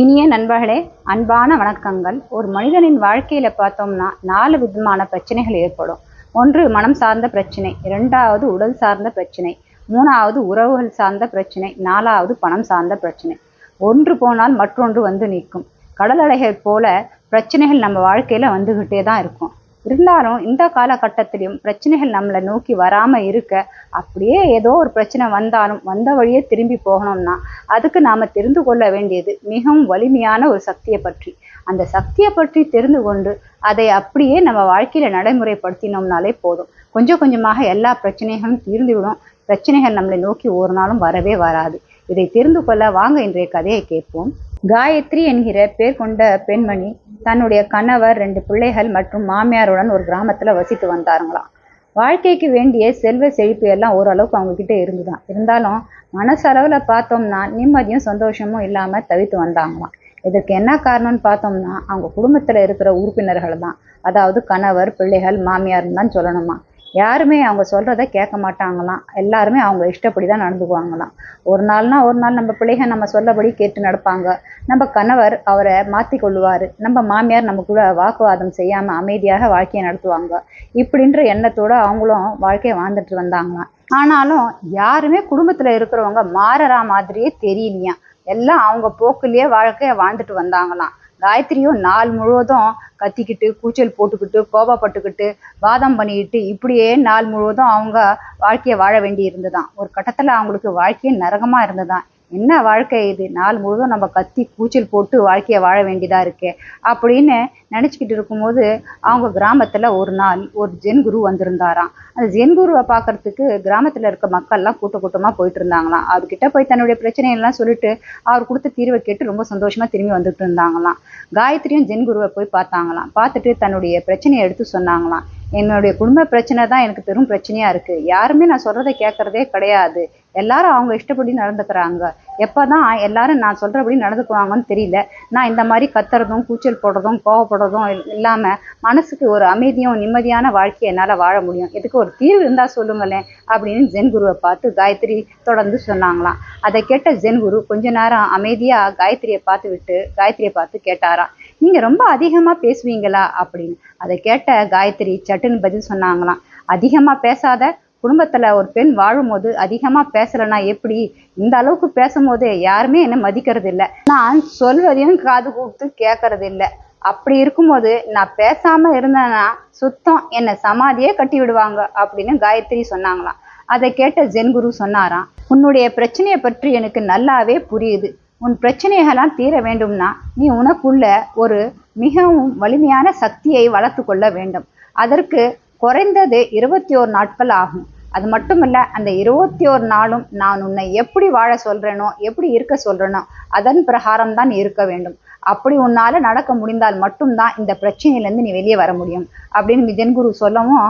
இனிய நண்பர்களே அன்பான வணக்கங்கள். ஒரு மனிதனின் வாழ்க்கையில பார்த்தோம்னா நாலு விதமான பிரச்சனைகள் ஏற்படும். ஒன்று மனம் சார்ந்த பிரச்சனை. இரண்டாவது உடல் சார்ந்த பிரச்சனை. மூணாவது உறவுகள் சார்ந்த பிரச்சனை. நாலாவது பணம் சார்ந்த பிரச்சனை. ஒன்று போனால் மற்றொன்று வந்து நிற்கும். கடல் அலைகள் போல பிரச்சனைகள் நம்ம வாழ்க்கையில வந்துகிட்டே தான் இருக்கும். இருந்தாலும் இந்த காலகட்டத்திலையும் பிரச்சனைகள் நம்மளை நோக்கி வராமல் இருக்க அப்படியே ஏதோ ஒரு பிரச்சனை வந்தாலும் வந்த வழியே திரும்பி போகணும்னா அதுக்கு நாம் தெரிந்து கொள்ள வேண்டியது மிகவும் வலிமையான ஒரு சக்தியை பற்றி. அந்த சக்தியை பற்றி தெரிந்து கொண்டு அதை அப்படியே நம்ம வாழ்க்கையில நடைமுறைப்படுத்தினோம்னாலே போதும். கொஞ்சம் கொஞ்சமாக எல்லா பிரச்சனைகளும் தீர்ந்துவிடும். பிரச்சனைகள் நம்மளை நோக்கி ஒரு நாளும் வரவே வராது. இதை தெரிந்து கொள்ள வாங்க இன்றைய கதையை கேட்போம். காயத்ரி என்கிற பேர் கொண்ட பெண்மணி தன்னுடைய கணவர் ரெண்டு பிள்ளைகள் மற்றும் மாமியாருடன் ஒரு கிராமத்தில் வசித்து வந்தாருங்களாம் வாழ்க்கைக்கு வேண்டிய செல்வ செழிப்பு எல்லாம் ஓரளவுக்கு அவங்கக்கிட்ட இருந்துதான். இருந்தாலும் மனசளவில் பார்த்தோம்னா நிம்மதியும் சந்தோஷமும் இல்லாமல் தவித்து வந்தாங்களாம். இதற்கு என்ன காரணம்னு பார்த்தோம்னா அவங்க குடும்பத்தில் இருக்கிற உறுப்பினர்கள் தான் அதாவது கணவர் பிள்ளைகள் மாமியார்னு தான் சொல்லணுமா. யாருமே அவங்க சொல்கிறத கேட்க மாட்டாங்களாம். எல்லாருமே அவங்க இஷ்டப்படி தான் நடந்துக்குவாங்களாம். ஒரு நாள்னா ஒரு நாள் நம்ம பிள்ளைகள் நம்ம சொல்லபடி கேட்டு நடப்பாங்க. நம்ம கணவர் அவரை மாற்றி கொள்ளுவார். நம்ம மாமியார் நம்ம கூட வாக்குவாதம் செய்யாமல் அமைதியாக வாழ்க்கையை நடத்துவாங்க. இப்படின்ற எண்ணத்தோடு அவங்களும் வாழ்க்கையை வாழ்ந்துட்டு வந்தாங்களாம். ஆனாலும் யாருமே குடும்பத்தில் இருக்கிறவங்க மாறறா மாதிரியே தெரியலையாம். எல்லாம் அவங்க போக்குலேயே வாழ்க்கையை வாழ்ந்துட்டு வந்தாங்களாம். காயத்ரியும் நாள் முழுவதும் கத்திக்கிட்டு கூச்சல் போட்டுக்கிட்டு கோபப்பட்டுக்கிட்டு வாதம் பண்ணிக்கிட்டு இப்படியே நாள் முழுவதும் அவங்க வாழ்க்கையை வாழ வேண்டி இருந்ததாம் ஒரு கட்டத்தில் அவங்களுக்கு வாழ்க்கையே நரகமாக இருந்ததாம். என்ன வாழ்க்கை இது? நாள் முழுவதும் நம்ம கத்தி கூச்சல் போட்டு வாழ்க்கையை வாழ வேண்டியதா இருக்கு அப்படின்னு நினச்சிக்கிட்டு இருக்கும்போது அவங்க கிராமத்தில் ஒரு நாள் ஒரு ஜென் குரு வந்திருந்தாராம். அந்த ஜென் குருவை பார்க்கறதுக்கு கிராமத்தில் இருக்க மக்கள்லாம் கூட்ட கூட்டமாக போயிட்டு இருந்தாங்களாம். அவர்கிட்ட போய் தன்னுடைய பிரச்சனையெல்லாம் சொல்லிட்டு அவர் கொடுத்த தீர்வை கேட்டு ரொம்ப சந்தோஷமாக திரும்பி வந்துட்டு இருந்தாங்களாம். காயத்ரியும் ஜென் குருவை போய் பார்த்தாங்களாம். பார்த்துட்டு தன்னுடைய பிரச்சனையை எடுத்து சொன்னாங்களாம். என்னுடைய குடும்ப பிரச்சனை தான் எனக்கு பெரும் பிரச்சனையாக இருக்குது யாருமே நான் சொல்கிறத கேட்கறதே கிடையாது. எல்லாரும் அவங்க இஷ்டப்படி நடந்துக்கிறாங்க. எப்போ தான் எல்லாரும் நான் சொல்கிறபடி நடந்துக்குவாங்கன்னு தெரியல. நான் இந்த மாதிரி கத்துறதும் கூச்சல் போடுறதும் கோவப்படுறதும் இல்லாமல் மனசுக்கு ஒரு அமைதியும் நிம்மதியான வாழ்க்கையை என்னால் வாழ முடியும். இதுக்கு ஒரு தீர்வு இருந்தால் சொல்லுங்களேன் அப்படின்னு ஜென் குருவை பார்த்து காயத்ரி தொடர்ந்து சொன்னாங்களாம். அதை கேட்ட ஜென் குரு கொஞ்ச நேரம் அமைதியாக காயத்ரியை பார்த்து விட்டு காயத்ரியை பார்த்து கேட்டாராம். நீங்க ரொம்ப அதிகமா பேசுவீங்களா அப்படின்னு. அதை கேட்ட காயத்ரி சட்டுன்னு பதில் சொன்னாங்களாம். அதிகமா பேசாத குடும்பத்துல ஒரு பெண் வாழும்போது அதிகமா பேசலைன்னா எப்படி? இந்த அளவுக்கு பேசும்போது யாருமே என்ன மதிக்கிறது இல்ல நான் சொல்வதையும் காது கொடுத்து கேட்கறது இல்ல அப்படி இருக்கும்போது நான் பேசாம இருந்தேன்னா சுத்தம் என்னை சமாதியே கட்டி விடுவாங்க அப்படின்னு காயத்ரி சொன்னாங்களாம். அதை கேட்ட ஜென் குரு சொன்னாராம் உன்னுடைய பிரச்சனையை பற்றி எனக்கு நல்லாவே புரியுது. உன் பிரச்சனைகள்லாம் தீர வேண்டும்னா நீ உனக்குள்ள ஒரு மிகவும் வலிமையான சக்தியை வளர்த்து கொள்ள வேண்டும். அதற்கு குறைந்தது இருபத்தி ஓரு நாட்கள் ஆகும். அது மட்டும் இல்லை அந்த இருபத்தி ஓரு நாளும் நான் உன்னை எப்படி வாழ சொல்கிறேனோ எப்படி இருக்க சொல்கிறேனோ அதன் பிரகாரம் தான் இருக்க வேண்டும். அப்படி உன்னால நடக்க முடிந்தால் மட்டும்தான் இந்த பிரச்சனையிலேருந்து நீ வெளியே வர முடியும். அப்படின்னு விஜயன் குரு சொல்லவும்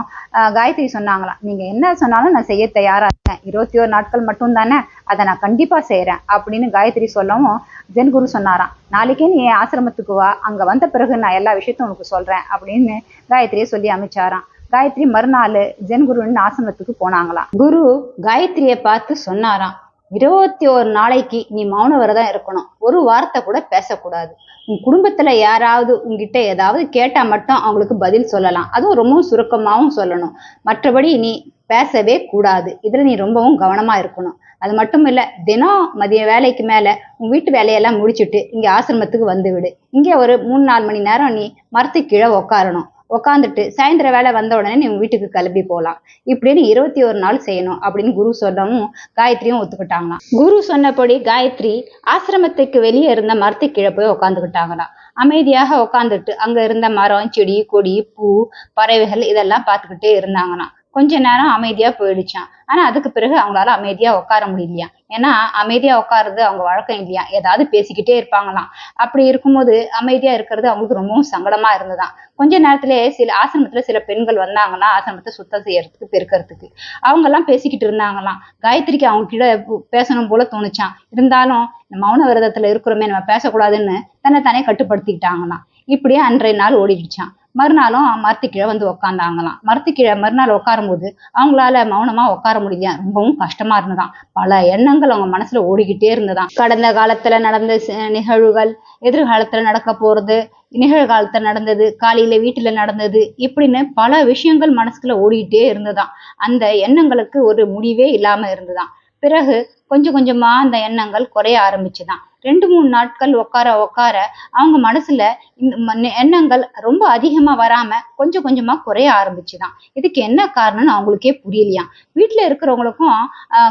காயத்ரி சொன்னாங்களாம் நீங்க என்ன சொன்னாலும் நான் செய்ய தயாரா இருக்கேன். இருபத்தி ஓரு நாட்கள் மட்டும் தானே அதை நான் கண்டிப்பா செய்கிறேன் அப்படின்னு காயத்ரி சொல்லவும் ஜென் குரு சொன்னாராம் நாளைக்கே நீ என் ஆசிரமத்துக்கு வா. அங்க வந்த பிறகு நான் எல்லா விஷயத்தையும் உனக்கு சொல்றேன். அப்படின்னு காயத்ரியை சொல்லி அமைச்சாராம். காயத்ரி மறுநாள் ஜென் குருன்னு ஆசிரமத்துக்கு போனாங்களாம். குரு காயத்ரியை பார்த்து சொன்னாராம் இருபத்தி ஒரு நாளைக்கு நீ மௌன விரதம் இருக்கணும். ஒரு வார்த்தை கூட பேசக்கூடாது. உன் குடும்பத்துல யாராவது உங்ககிட்ட ஏதாவது கேட்டா மட்டும் அவங்களுக்கு பதில் சொல்லலாம். அதுவும் ரொம்பவும் சுருக்கமாகவும் சொல்லணும். மற்றபடி நீ பேசவே கூடாது. இதுல நீ ரொம்பவும் கவனமா இருக்கணும். அது மட்டும் இல்ல தினம் மதிய வேலைக்கு மேல உன் வீட்டு வேலையெல்லாம் முடிச்சுட்டு இங்க ஆசிரமத்துக்கு வந்து விடு. இங்க ஒரு மூணு நாலு மணி நேரம் நீ மரத்து கீழே உட்காந்துட்டு உக்காந்துட்டு சாயந்தர வேலை வந்த உடனே நீ வீட்டுக்கு கிளம்பி போகலாம் இப்படின்னு இருபத்தி ஒரு நாள் செய்யணும் அப்படின்னு குரு சொல்லவும் காயத்ரியும் ஒத்துக்கிட்டாங்களாம். குரு சொன்னபடி காயத்ரி ஆசிரமத்துக்கு வெளியே இருந்த மரத்து கீழே போய் உக்காந்துக்கிட்டாங்களாம். அமைதியாக உட்காந்துட்டு அங்க இருந்த மரம் செடி கொடி பூ பறவைகள் இதெல்லாம் பார்த்துக்கிட்டே இருந்தாங்களாம். கொஞ்ச நேரம் அமைதியா போயிடுச்சான் ஆனா அதுக்கு பிறகு அவங்களால அமைதியா உட்கார முடியலையா ஏன்னா அமைதியா உட்காருறது அவங்க வழக்கம் இல்லையா ஏதாவது பேசிக்கிட்டே இருப்பாங்களாம். அப்படி இருக்கும்போது அமைதியா இருக்கிறது அவங்களுக்கு ரொம்பவும் சங்கடமா இருந்ததுதான் கொஞ்ச நேரத்திலே சில ஆசிரமத்துல சில பெண்கள் வந்தாங்கன்னா ஆசிரமத்தை சுத்தம் செய்யறதுக்கு பெருக்கிறதுக்கு. அவங்க எல்லாம் பேசிக்கிட்டு இருந்தாங்களாம். காயத்ரிக்கு அவங்க கிட்ட பேசணும் போல தோணுச்சான் இருந்தாலும் மௌன விரதத்துல இருக்கிறோமே நம்ம பேசக்கூடாதுன்னு தன்னை தானே கட்டுப்படுத்திக்கிட்டாங்களாம். இப்படியே அன்றைய நாள் ஓடிடுச்சான் மறுநாளும் மரத்து கீழே வந்து உக்காந்தாங்களாம். மரத்து கீழே மறுநாள் உட்காரும்போது அவங்களால மௌனமா உட்கார முடியல. ரொம்பவும் கஷ்டமா இருந்ததாம். பல எண்ணங்கள் அவங்க மனசுல ஓடிக்கிட்டே இருந்ததாம். கடந்த காலத்துல நடந்த நிகழ்வுகள் எதிர்காலத்துல நடக்க போறது நிகழ்காலத்துல நடந்தது காலையில வீட்டுல நடந்தது இப்படின்னு பல விஷயங்கள் மனசுக்குள்ள ஓடிக்கிட்டே இருந்ததாம். அந்த எண்ணங்களுக்கு ஒரு முடிவே இல்லாம இருந்ததாம். பிறகு கொஞ்சம் கொஞ்சமா அந்த எண்ணங்கள் குறைய ஆரம்பிச்சுதான். ரெண்டு மூணு நாட்கள் உட்கார உட்கார அவங்க மனசுல இந்த ம- எண்ணங்கள் ரொம்ப அதிகமா வராம கொஞ்சம் கொஞ்சமா குறைய ஆரம்பிச்சுதான். இதுக்கு என்ன காரணம்னு அவங்களுக்கே புரியலையாம். வீட்டுல இருக்கிறவங்களுக்கும்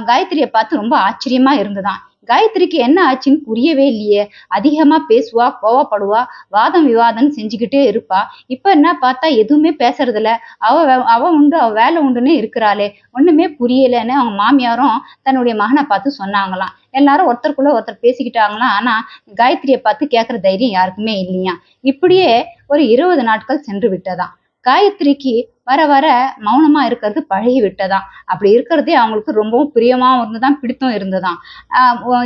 காயத்ரியை பார்த்து ரொம்ப ஆச்சரியமா இருந்துதான். காயத்ரிக்கு என்ன ஆச்சுன்னு புரியவே இல்லையே. அதிகமா பேசுவா கோவப்படுவா வாதம் விவாதம் செஞ்சுக்கிட்டே இருப்பா. இப்ப என்ன பார்த்தா எதுவுமே பேசுறதில்ல. அவ அவ உண்டு அவ வேலை உண்டுன்னு இருக்கிறாளே. ஒண்ணுமே புரியலன்னு அவங்க மாமியாரும் தன்னுடைய மகனை பார்த்து சொன்னாங்களாம். எல்லாரும் ஒருத்தருக்குள்ள ஒருத்தர் பேசிக்கிட்டாங்களாம். ஆனா காயத்ரியை பார்த்து கேட்குற தைரியம் யாருக்குமே இல்லையா இப்படியே ஒரு இருபது நாட்கள் சென்று விட்டதாம். காயத்ரிக்கு வர வர மௌனமா இருக்கிறது பழகி விட்டதாம் அப்படி இருக்கிறதே அவங்களுக்கு ரொம்பவும் பிரியமாவும் இருந்ததாம் பிடித்தும் இருந்ததாம்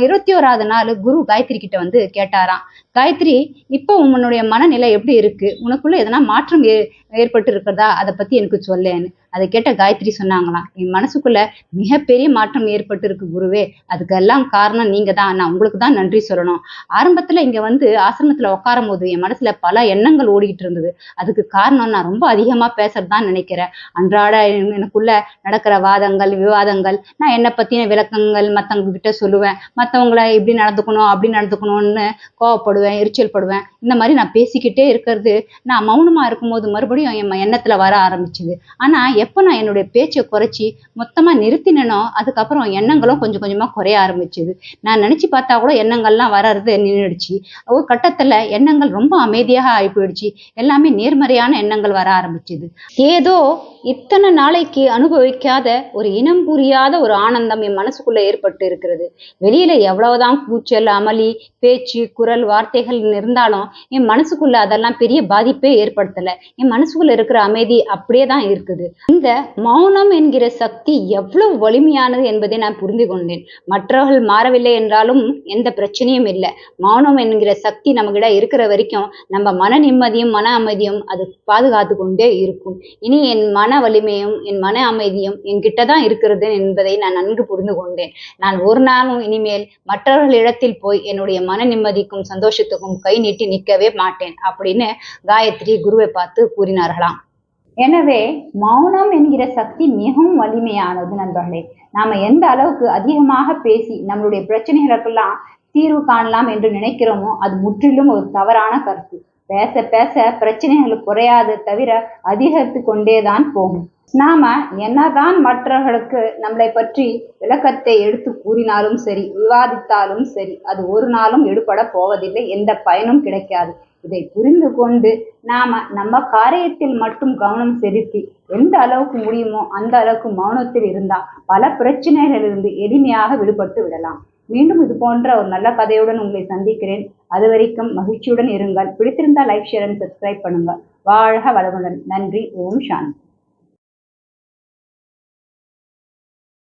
இருபத்தி ஓராவது நாள் குரு காயத்ரி கிட்ட வந்து கேட்டாராம். காயத்ரி இப்போ உன்னுடைய மனநிலை எப்படி இருக்கு? உனக்குள்ள எதனா மாற்றம் ஏ ஏற்பட்டு இருக்கிறதா அதை பத்தி எனக்கு சொல்லேன்னு. அதை கேட்ட காயத்ரி சொன்னாங்களாம். என் மனசுக்குள்ள மிகப்பெரிய மாற்றம் ஏற்பட்டு இருக்கு குருவே. அதுக்கெல்லாம் காரணம் நீங்க தான் நான் உங்களுக்கு தான் நன்றி சொல்லணும். ஆரம்பத்துல இங்க வந்து ஆசிரமத்துல உட்காரும் போது என் மனசுல பல எண்ணங்கள் ஓடிக்கிட்டு இருந்தது. அதுக்கு காரணம் நான் ரொம்ப அதிகமா நினைக்கிறேன். அன்றாட எனக்குள்ள நடக்கிற வாதங்கள் விவாதங்கள் நான் என்னை பற்றின விளக்கங்கள் மற்றவங்க கிட்ட சொல்லுவேன். மற்றவங்கள இப்படி நடந்துக்கணும் அப்படி நடந்துக்கணும்னு கோவப்படுவேன் எரிச்சல் படுவேன். இந்த மாதிரி நான் பேசிக்கிட்டே இருக்கிறது நான் மௌனமா இருக்கும்போது மறுபடியும் என் எண்ணத்தில் வர ஆரம்பிச்சுது. ஆனா எப்போ நான் என்னுடைய பேச்சை குறைச்சி மொத்தமா நிறுத்தினோ அதுக்கப்புறம் எண்ணங்களும் கொஞ்சம் கொஞ்சமாக குறைய ஆரம்பிச்சுது. நான் நினச்சி பார்த்தா கூட எண்ணங்கள்லாம் வர்றது நின்றுடுச்சு ஒரு கட்டத்தில் எண்ணங்கள் ரொம்ப அமைதியாக ஆகி போயிடுச்சு எல்லாமே நேர்மறையான எண்ணங்கள் வர ஆரம்பிச்சுது. ஏதோ இத்தனை நாளைக்கு அனுபவிக்காத ஒரு இனம் புரியாத ஒரு ஆனந்தம் என் மனசுக்குள்ள ஏற்பட்டு இருக்கிறது. வெளியில எவ்வளவுதான் கூச்சல் அமளி பேச்சு குரல் வார்த்தைகள் இருந்தாலும் என் மனசுக்குள்ள அதெல்லாம் பெரிய பாதிப்பே ஏற்படுத்தல. என் மனசுக்குள்ள இருக்கிற அமைதி அப்படியே தான் இருக்குது. இந்த மௌனம் என்கிற சக்தி எவ்வளவு வலிமையானது என்பதை நான் புரிந்து கொண்டேன். மற்றவர்கள் மாறவில்லை என்றாலும் எந்த பிரச்சனையும் இல்லை. மௌனம் என்கிற சக்தி நம்மகிட்ட இருக்கிற வரைக்கும் நம்ம மன நிம்மதியும் மன அமைதியும் அது பாதுகாத்து கொண்டே இருக்கும். இனி என் மன வலிமையும் என் மன அமைதியும் என்கிட்ட தான் இருக்கிறது என்பதை நான் நன்கு புரிந்து கொண்டேன். நான் ஒரு நாளும் இனிமேல் மற்றவர்களிடத்தில் போய் என்னுடைய மன நிம்மதிக்கும் சந்தோஷத்துக்கும் கை நீட்டி நிற்கவே மாட்டேன் அப்படின்னு காயத்ரி குருவை பார்த்து கூறினார்களாம். எனவே மௌனம் என்கிற சக்தி மிகவும் வலிமையானது நண்பர்களே. நாம எந்த அளவுக்கு அதிகமாக பேசி நம்மளுடைய பிரச்சனைகளுக்கெல்லாம் தீர்வு காணலாம் என்று நினைக்கிறோமோ அது முற்றிலும் ஒரு தவறான கருத்து. பேச பேச பிரச்சனைகள் குறையாது தவிர அதிகரித்து கொண்டேதான் போகும். நாம என்னதான் மற்றவர்களுக்கு நம்மளை பற்றி விளக்கத்தை எடுத்து கூறினாலும் சரி விவாதித்தாலும் சரி அது ஒரு நாளும் எடுபட போவதில்லை எந்த பயனும் கிடைக்காது. இதை புரிந்து கொண்டு நாம நம்ம காரியத்தில் மட்டும் கவனம் செலுத்தி எந்த அளவுக்கு முடியுமோ அந்த அளவுக்கு மௌனத்தில் இருந்தால் பல பிரச்சனைகளிலிருந்து எளிமையாக விடுபட்டு விடலாம். மீண்டும் இது போன்ற ஒரு நல்ல கதையுடன் உங்களை சந்திக்கிறேன். அது வரைக்கும் மகிழ்ச்சியுடன் இருங்கள். பிடித்திருந்தால் லைக் ஷேர் அண்ட் சப்ஸ்கிரைப் பண்ணுங்க. வாழ்க வளமுடன். நன்றி. ஓம் சாந்தி.